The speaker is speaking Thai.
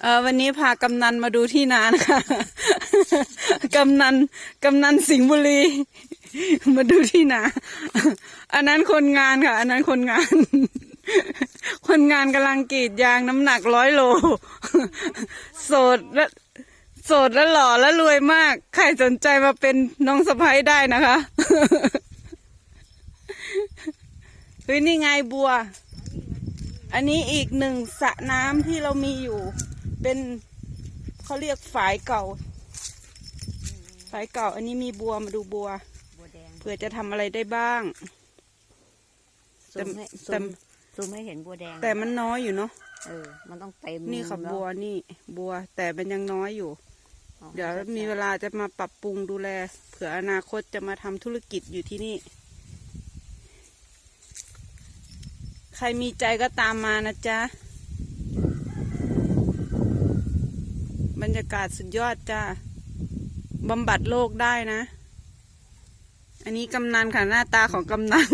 เออวันนี้พากำนันมาดูที่นานะคะกำนันกำนันสิงห์บุรี มาดูที่นา อันนั้นคนงานค่ะ อันนั้นคนงาน คนงานกำลังกรีดยางน้ำหนักร้อยโล โสดและโสดและหล่อและรวยมาก ใครสนใจมาเป็นน้องสะพ้ายได้นะคะเฮ้ยนี่ไงบัว อันนี้อีกหนึ่งสระน้ำที่เรามีอยู่ เป็นเขาเรียกฝายเก่า ฝายเก่า อันนี้มีบัวมาดูบัวบัวแดงเผื่อจะทำอะไรได้บ้าง ซูมให้แต่ซูมซูมให้เห็นบัวแดงแต่มันน้อยอยู่เนาะ เออ มันต้องเต็มนี่ค่ะแล้บัวนี่ บัวแต่มันยังน้อยอยู่ อ๋อเดี๋ยวมีเวลาจะมาปรับปรุงดูแล เผื่ออนาคตจะมาทำธุรกิจอยู่ที่นี่ ใครมีใจก็ตามมานะจ๊ะ บรรยากาศสุดยอดจ้าบำบัดโลกได้นะ อันนี้กำนันค่ะหน้าตาของกำนัน